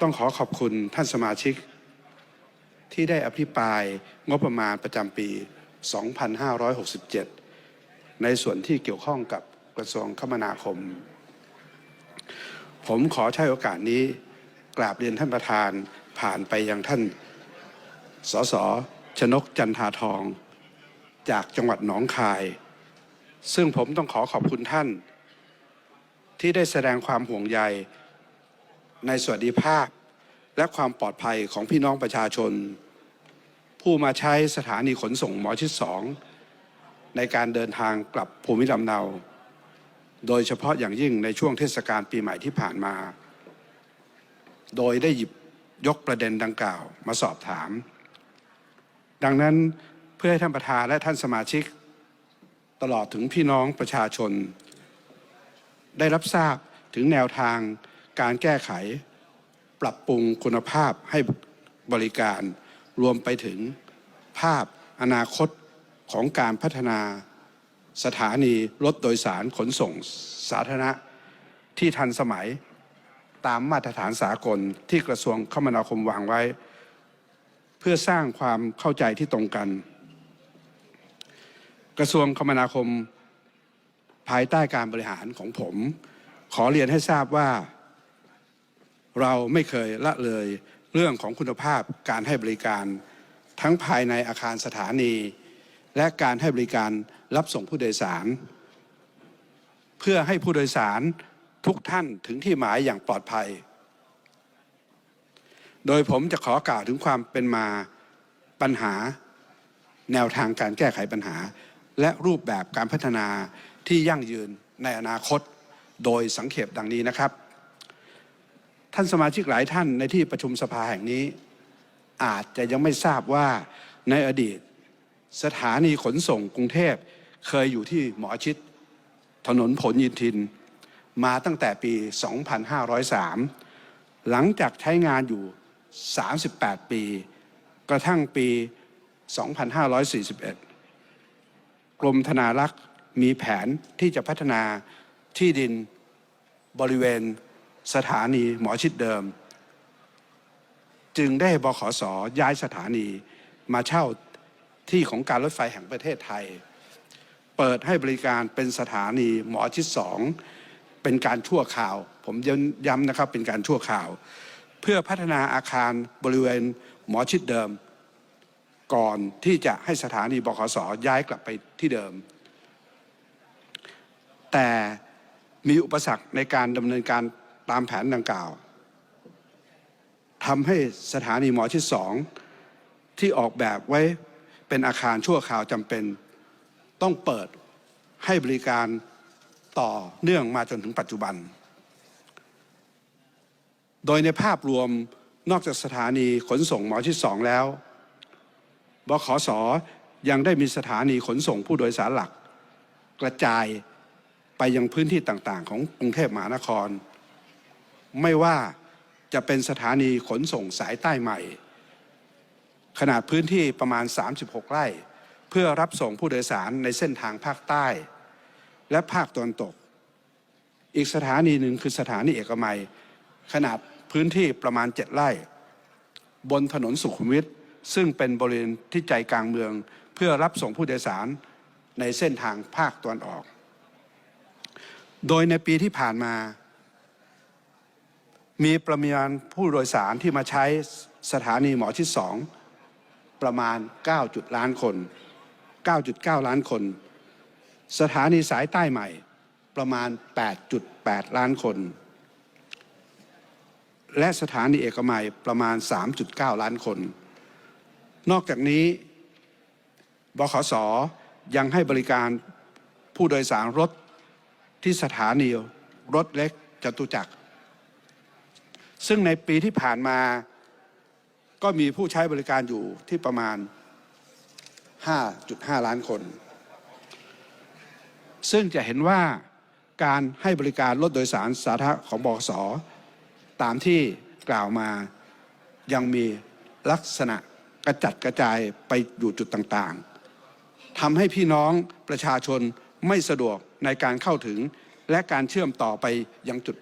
ต้องขอขอบคุณท่านสมาชิก ที่ได้อภิปรายงบประมาณประจำปี 2567 ในส่วนที่เกี่ยวข้องกับกระทรวงคมนาคม ผมขอใช้โอกาสนี้กราบเรียนท่านประธานผ่านไปยังท่านสสชนกจันทาทอง จากจังหวัดหนองคาย ซึ่งผมต้องขอขอบคุณท่าน ที่ได้แสดงความห่วงใย ในสวัสดิภาพ และความปลอดภัยของพี่น้องประชาชน ผู้มาใช้สถานีขนส่งหมอชิดสองในการเดินทางกลับภูมิลำเนา โดยเฉพาะอย่างยิ่งในช่วงเทศกาลปีใหม่ที่ผ่านมา โดยได้หยิบยกประเด็นดังกล่าวมาสอบถาม ดังนั้นเพื่อให้ท่านประธานและท่านสมาชิก ตลอดถึงพี่น้องประชาชน ได้รับทราบถึงแนวทาง การแก้ไข ปรับปรุงคุณภาพให้บริการรวมไปถึงภาพอนาคตของการพัฒนาสถานีรถโดยสารขนส่งสาธารณะที่ทันสมัยตามมาตรฐานสากลที่กระทรวงคมนาคมวางไว้ เพื่อสร้างความเข้าใจที่ตรงกัน กระทรวงคมนาคม ภายใต้การบริหารของผม ขอเรียนให้ทราบว่า เราไม่เคยละเลยเรื่องของคุณภาพการให้บริการ ทั้งภายในอาคารสถานี และการให้บริการรับส่งผู้โดยสาร เพื่อให้ผู้โดยสารทุกท่านถึงที่หมายอย่างปลอดภัย โดยผมจะขอกล่าวถึงความเป็นมาปัญหา แนวทางการแก้ไขปัญหา และรูปแบบการพัฒนาที่ยั่งยืนในอนาคต โดยสังเขปดังนี้นะครับ ท่านสมาชิกหลายท่านในที่ประชุมสภาแห่งนี้ อาจจะยังไม่ทราบว่าในอดีต สถานีขนส่งกรุงเทพเคยอยู่ที่หมอชิดถนนผลยินทิน มาตั้งแต่ปี 2503 หลังจากใช้งานอยู่ 38 ปี กระทั่งปี 2541 กรมธนารักษ์มีแผนที่จะพัฒนาที่ดินบริเวณ สถานีหมอชิดเดิม จึงได้บขสย้ายสถานีมาเช่าที่ของการรถไฟแห่งประเทศไทย เปิดให้บริการเป็นสถานีหมอชิดสองเป็นการชั่วคราว ผมย้ำนะครับเป็นการชั่วคราว เพื่อพัฒนาอาคารบริเวณหมอชิดเดิม ก่อนที่จะให้สถานีบขสย้ายกลับไปที่เดิม แต่มีอุปสรรคในการดำเนินการ ตามแผนดังกล่าวทำให้สถานีหมอชิดสองที่ออกแบบไว้เป็นอาคารชั่วคราวจำเป็น ต้องเปิดให้บริการต่อเนื่องมาจนถึงปัจจุบัน โดยในภาพรวมนอกจากสถานีขนส่งหมอชิดสองแล้วบขสยังได้มีสถานีขนส่งผู้โดยสารหลัก กระจายไปยังพื้นที่ต่างๆ ของกรุงเทพมหานคร ไม่ว่าจะเป็นสถานีขนส่งสายใต้ใหม่ ขนาดพื้นที่ประมาณ 36 ไร่ เพื่อรับส่งผู้โดยสารในเส้นทางภาคใต้ และภาคตะวันตก อีกสถานีหนึ่งคือสถานีเอกมัย ขนาดพื้นที่ประมาณ 7 ไร่ บนถนนสุขุมวิทซึ่งเป็นบริเวณที่ใจกลางเมือง เพื่อรับส่งผู้โดยสารในเส้นทางภาคตะวันออก โดยในปีที่ผ่านมา มีประมาณผู้โดยสารที่มาใช้สถานีหมอชิดสองประมาณ 9 จุดล้านคน 9.9 ล้านคน สถานีสายใต้ใหม่ประมาณ 8.8 ล้านคน และสถานีเอกมัยประมาณ 3.9 ล้านคน นอกจากนี้บขสยังให้บริการผู้โดยสารรถที่สถานีรถเล็กจตุจักร ซึ่งในปีที่ผ่านมาก็มีผู้ใช้บริการอยู่ที่ประมาณ 5.5 ล้านคน ซึ่งจะเห็นว่าการให้บริการรถโดยสารสาธารณะของบขสตามที่กล่าวมายังมีลักษณะกระจัดกระจายไปอยู่จุดต่างๆทำให้พี่น้องประชาชนไม่สะดวกในการเข้าถึงและการเชื่อมต่อไปยังจุด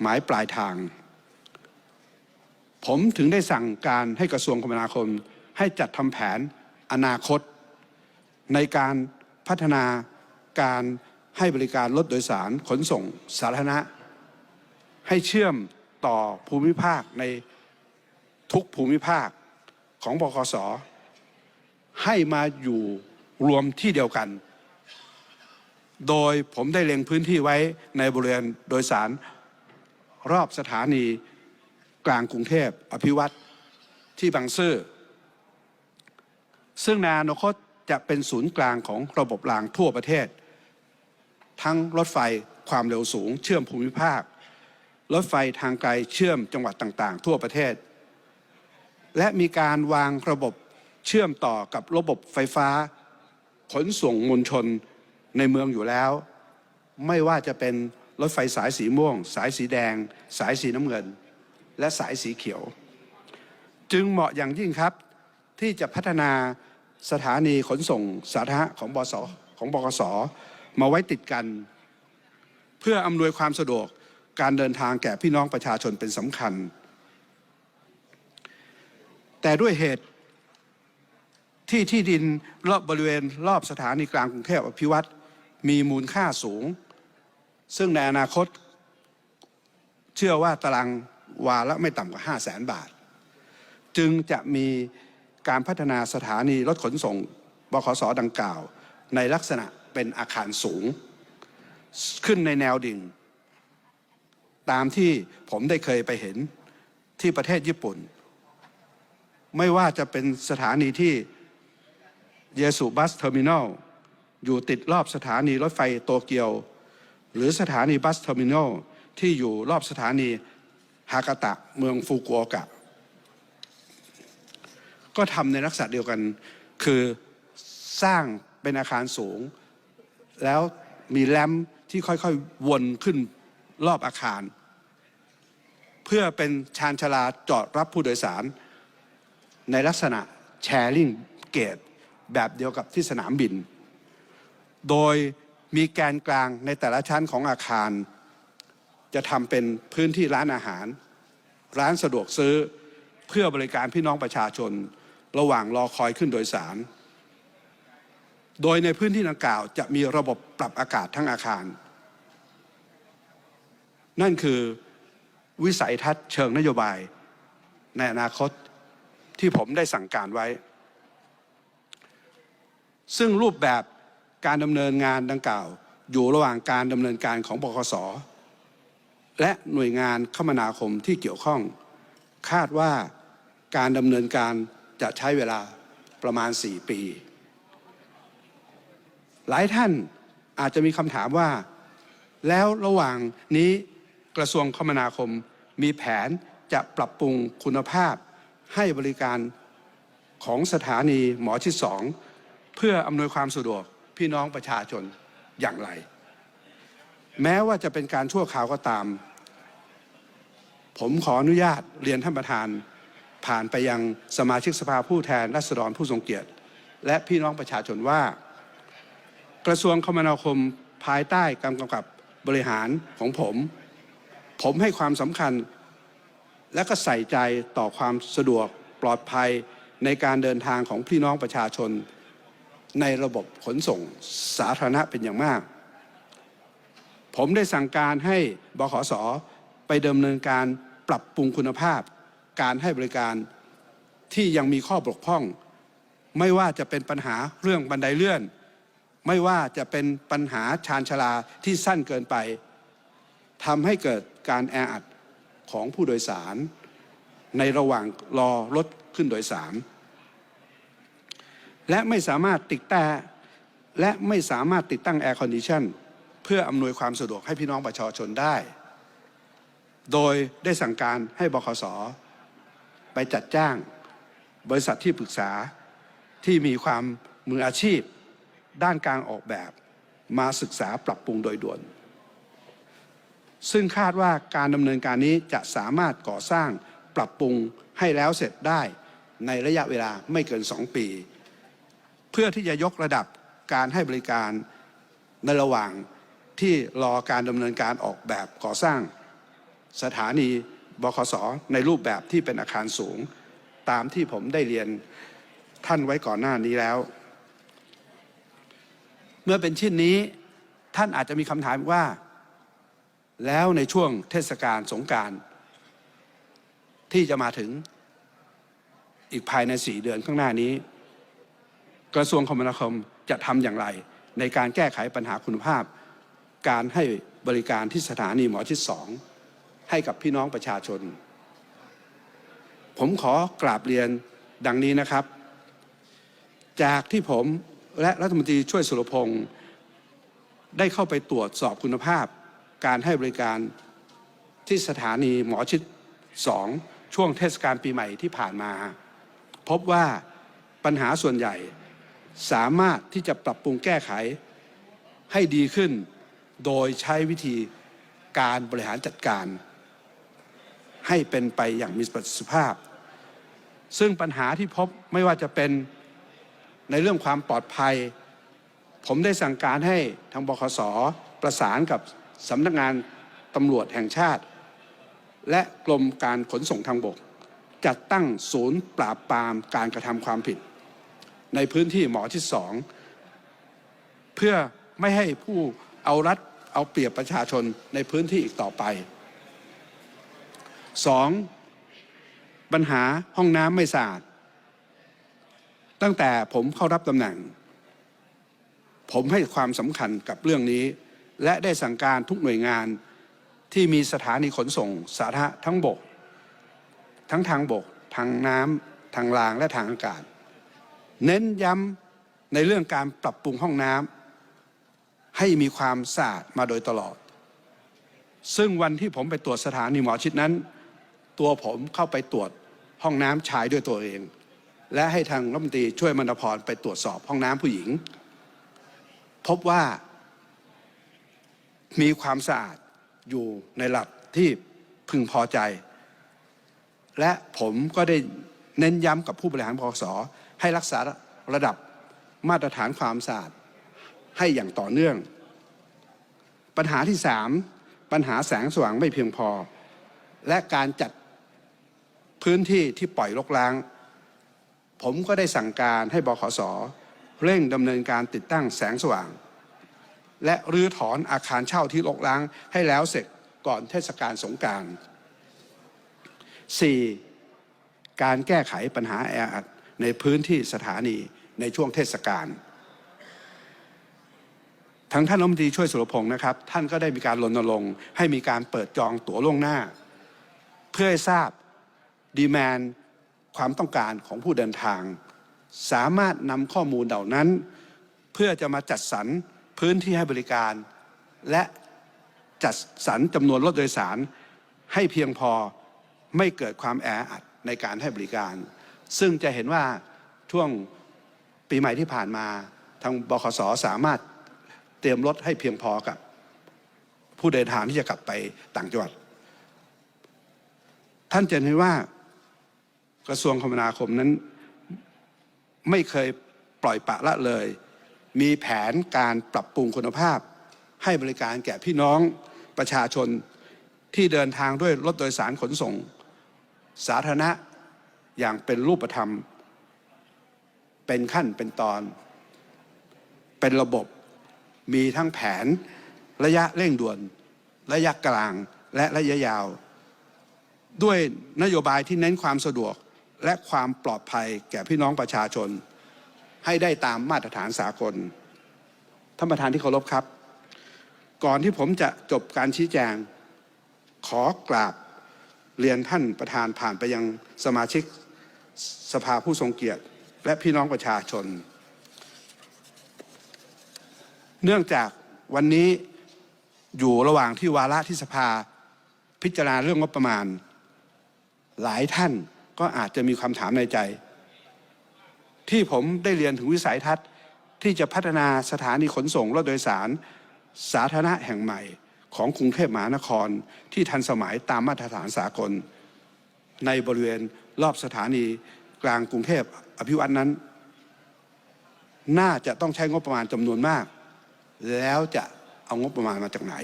หมายปลายทาง ผมถึงได้สั่งการให้กระทรวงคมนาคม ให้จัดทำแผนอนาคต ในการพัฒนาการให้บริการรถโดยสารขนส่งสาธารณะ ให้เชื่อมต่อภูมิภาคในทุกภูมิภาคของบคส ให้มาอยู่รวมที่เดียวกัน โดยผมได้เล็งพื้นที่ไว้ในบริเวณโดยสารรอบสถานี กลางกรุงเทพอภิวัตที่บางซื่อซึ่งในอนาคตจะเป็นศูนย์กลางของระบบรางทั่วประเทศ ทั้งรถไฟความเร็วสูง เชื่อมภูมิภาค รถไฟทางไกลเชื่อมจังหวัดต่างๆ ทั่วประเทศ และมีการวางระบบเชื่อมต่อกับระบบไฟฟ้า ขนส่งมวลชนในเมืองอยู่แล้ว ไม่ว่าจะเป็นรถไฟสายสีม่วง สายสีแดง สายสีน้ำเงิน และสายสีเขียว จึงเหมาะอย่างยิ่งครับที่จะพัฒนาสถานีขนส่งสาธารณะของบสของบกสมาไว้ติดกัน เพื่ออำนวยความสะดวกการเดินทางแก่พี่น้องประชาชนเป็นสำคัญ แต่ด้วยเหตุที่ที่ดินรอบบริเวณรอบสถานีกลางกรุงเทพอภิวัตรมีมูลค่าสูง ซึ่งในอนาคต เชื่อว่าตาราง วาละไม่ต่ำกว่า 5 0 0แสนบาท จึงจะมีการพัฒนาสถานีรถขนส่งบขสดังกล่าว ในลักษณะเป็นอาคารสูง ขึ้นในแนวดิ่ง ตามที่ผมได้เคยไปเห็นที่ประเทศญี่ปุ่น ไม่ว่าจะเป็นสถานีที่เยสุบัสเทอร์มินอลอยู่ติดรอบสถานีรถไฟโตเกียว หรือสถานีบัสเทอร์มินอลที่อยู่รอบสถานี ฮากาตะเมืองฟุกุโอกะ ก็ทำในลักษณะเดียวกัน คือสร้างเป็นอาคารสูง แล้วมีแลมที่ค่อยๆ วนขึ้นรอบอาคาร เพื่อเป็นชานชาลาจอดรับผู้โดยสาร ในลักษณะแชร์ลิงเกตแบบเดียวกับที่สนามบิน โดยมีแกนกลางในแต่ละชั้นของอาคาร จะทำเป็นพื้นที่ร้านอาหาร ร้านสะดวกซื้อเพื่อบริการพี่น้องประชาชน ระหว่างรอคอยขึ้นโดยสาร โดยในพื้นที่ดังกล่าวจะมีระบบปรับอากาศทั้งอาคาร นั่นคือวิสัยทัศน์เชิงนโยบาย ในอนาคตที่ผมได้สั่งการไว้ ซึ่งรูปแบบการดำเนินงานดังกล่าว อยู่ระหว่างการดำเนินการของบคส และหน่วยงานคมนาคมที่เกี่ยวข้อง คาดว่าการดำเนินการจะใช้เวลาประมาณ 4 ปี หลายท่านอาจจะมีคำถามว่า แล้วระหว่างนี้กระทรวงคมนาคมมีแผนจะปรับปรุงคุณภาพให้บริการของสถานีหมอชิดสองเพื่ออำนวยความสะดวกพี่น้องประชาชนอย่างไร แม้ว่าจะเป็นการชั่วคราวก็ตาม ผมขออนุญาตเรียนท่านประธาน ผ่านไปยังสมาชิกสภาผู้แทนราษฎรผู้ทรงเกียรติ และพี่น้องประชาชนว่า กระทรวงคมนาคมภายใต้การกำกับบริหารของผม ผมให้ความสำคัญ และก็ใส่ใจต่อความสะดวกปลอดภัยในการเดินทางของพี่น้องประชาชน ในระบบขนส่งสาธารณะเป็นอย่างมาก ผมได้สั่งการให้บขสไปดำเนินการ ปรับปรุงคุณภาพ การให้บริการที่ยังมีข้อบกพร่อง ไม่ว่าจะเป็นปัญหาเรื่องบันไดเลื่อน ไม่ว่าจะเป็นปัญหาชานชาลาที่สั้นเกินไปทำให้เกิดการแออัดของผู้โดยสาร ในระหว่างรอรถขึ้นโดยสารและไม่สามารถติดแต่และไม่สามารถติดตั้งแอร์คอนดิชันเพื่ออำนวยความสะดวกให้พี่น้องประชาชนได้ โดยได้สั่งการให้บขสไปจัดจ้าง บริษัทที่ปรึกษาที่มีความมืออาชีพ ด้านการออกแบบมาศึกษาปรับปรุงโดยด่วน ซึ่งคาดว่าการดำเนินการนี้จะสามารถก่อสร้างปรับปรุงให้แล้วเสร็จได้ในระยะเวลาไม่เกิน 2 ปี เพื่อที่จะยกระดับการให้บริการในระหว่างที่รอการดำเนินการออกแบบก่อสร้าง สถานีบขสในรูปแบบที่เป็นอาคารสูง ตามที่ผมได้เรียนท่านไว้ก่อนหน้านี้แล้ว เมื่อเป็นเช่นนี้ท่านอาจจะมีคำถามว่า แล้วในช่วงเทศกาลสงการที่จะมาถึงอีกภายในสี่เดือนข้างหน้านี้ กระทรวงคมนาคมจะทำอย่างไร ในการแก้ไขปัญหาคุณภาพ การให้บริการที่สถานีหมอชิดสอง ให้กับพี่น้องประชาชน ผมขอกราบเรียนดังนี้นะครับ จากที่ผมและรัฐมนตรีช่วยสุรพงศ์ได้เข้าไปตรวจสอบคุณภาพ การให้บริการที่สถานีหมอชิดสองช่วงเทศกาลปีใหม่ที่ผ่านมา พบว่าปัญหาส่วนใหญ่สามารถที่จะปรับปรุงแก้ไขให้ดีขึ้น โดยใช้วิธีการบริหารจัดการ ให้เป็นไปอย่างมีประสิทธิภาพ ซึ่งปัญหาที่พบไม่ว่าจะเป็นในเรื่องความปลอดภัย ผมได้สั่งการให้ทางบขสประสานกับสำนักงานตำรวจแห่งชาติ และกรมการขนส่งทางบก จัดตั้งศูนย์ปราบปรามการกระทำความผิด ในพื้นที่หมอที่สองเพื่อไม่ให้ผู้เอารัดเอาเปรียบประชาชนในพื้นที่อีกต่อไป สองปัญหาห้องน้ำไม่สะอาด ตั้งแต่ผมเข้ารับตำแหน่ง ผมให้ความสำคัญกับเรื่องนี้ และได้สั่งการทุกหน่วยงานที่มีสถานีขนส่ง สาธารณะทั้งบก ทั้งทางบก ทางน้ำทางรางและทางอากาศ เน้นย้ำในเรื่องการปรับปรุงห้องน้ำให้มีความสะอาดมาโดยตลอด ซึ่งวันที่ผมไปตรวจสถานีหมอชิดนั้น ตัวผมเข้าไปตรวจห้องน้ำชายด้วยตัวเอง และให้ทางรัฐมนตรีช่วยมณพรไปตรวจสอบห้องน้ำผู้หญิง พบว่ามีความสะอาดอยู่ในระดับที่พึงพอใจ และผมก็ได้เน้นย้ำกับผู้บริหารพกสให้รักษาระดับมาตรฐานความสะอาดให้อย่างต่อเนื่อง ปัญหาที่สามปัญหาแสงสว่างไม่เพียงพอ และการจัด พื้นที่ที่ปล่อยรกร้าง ผมก็ได้สั่งการให้บขสเร่งดำเนินการติดตั้งแสงสว่าง และรื้อถอนอาคารเช่าที่รกร้างให้แล้วเสร็จก่อนเทศกาลสงกราร 4. การแก้ไขปัญหาแออัดในพื้นที่สถานีในช่วงเทศกาลทั้งท่านรัฐมนตรีช่วยสุรพงศ์นะครับ ท่านก็ได้มีการรณรงค์ให้มีการเปิดจองตั๋วล่วงหน้า เพื่อให้ทราบ ดีแมนความต้องการของผู้เดินทาง สามารถนำข้อมูลเหล่านั้น เพื่อจะมาจัดสรรพื้นที่ให้บริการ และจัดสรรจำนวนรถโดยสาร ให้เพียงพอไม่เกิดความแออัดในการให้บริการ ซึ่งจะเห็นว่าช่วงปีใหม่ที่ผ่านมา ทางบขสสามารถเตรียมรถให้เพียงพอกับ ผู้เดินทางที่จะกลับไปต่างจังหวัด ท่านจะเห็นว่า กระทรวงคมนาคมนั้น ไม่เคยปล่อยปะละเลย มีแผนการปรับปรุงคุณภาพ ให้บริการแก่พี่น้องประชาชนที่เดินทางด้วยรถโดยสารขนส่ง สาธารณะอย่างเป็นรูปธรรม เป็นขั้นเป็นตอน เป็นระบบมีทั้งแผนระยะเร่งด่วน ระยะกลางและระยะยาว ด้วยนโยบายที่เน้นความสะดวก และความปลอดภัยแก่พี่น้องประชาชน ให้ได้ตามมาตรฐานสากลท่านประธานที่เคารพครับ ก่อนที่ผมจะจบการชี้แจง ขอกราบเรียนท่านประธานผ่านไปยังสมาชิกสภาผู้ทรงเกียรติ และพี่น้องประชาชน เนื่องจากวันนี้อยู่ระหว่างที่วาระที่สภาพิจารณาเรื่องงบประมาณ หลายท่าน ก็อาจจะมีคำถามในใจ ที่ผมได้เรียนถึงวิสัยทัศน์ ที่จะพัฒนาสถานีขนส่งรถโดยสาร สาธารณะแห่งใหม่ของกรุงเทพมหานครที่ทันสมัยตามมาตรฐานสากล ในบริเวณรอบสถานีกลางกรุงเทพอภิวัตนั้น น่าจะต้องใช้งบประมาณจำนวนมาก แล้วจะเอางบประมาณมาจากไหน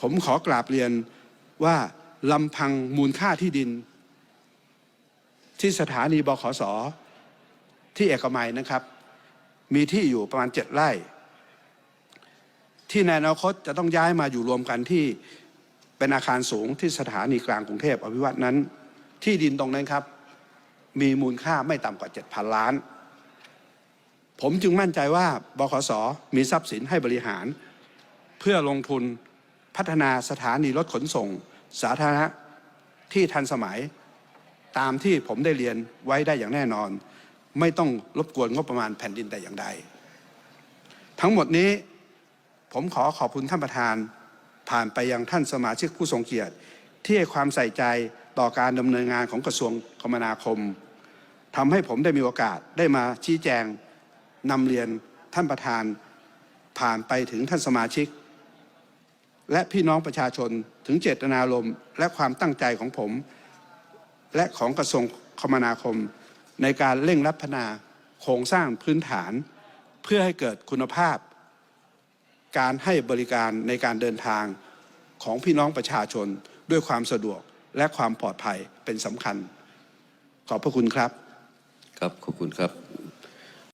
ผมขอกราบเรียนว่าลำพังมูลค่าที่ดิน ที่สถานีบขสที่เอกมัยนะครับ มีที่อยู่ประมาณเจ็ดไร่ ที่ในอนาคตจะต้องย้ายมาอยู่รวมกันที่เป็นอาคารสูงที่สถานีกลางกรุงเทพอภิวัตนั้น ที่ดินตรงนั้นครับ มีมูลค่าไม่ต่ำกว่า7,000ล้าน ผมจึงมั่นใจว่าบขสมีทรัพย์สินให้บริหาร เพื่อลงทุนพัฒนาสถานีรถขนส่ง สาธารณะที่ทันสมัย ตามที่ผมได้เรียนไว้ได้อย่างแน่นอน ไม่ต้องรบกวนงบประมาณแผ่นดินแต่อย่างใด ทั้งหมดนี้ผมขอขอบคุณท่านประธาน ผ่านไปยังท่านสมาชิกผู้ทรงเกียรติ ที่ให้ความใส่ใจต่อการดำเนินงานของกระทรวงคมนาคมทำให้ผมได้มีโอกาสได้มาชี้แจงนำเรียนท่านประธาน ผ่านไปถึงท่านสมาชิก และพี่น้องประชาชนถึงเจตนารมณ์และความตั้งใจของผม และของกระทรวงคมนาคม ในการเร่งรัดพัฒนาโครงสร้างพื้นฐาน เพื่อให้เกิดคุณภาพ การให้บริการในการเดินทางของพี่น้องประชาชนด้วยความสะดวกและความปลอดภัยเป็นสำคัญ ขอบพระคุณครับ ครับขอบคุณครับ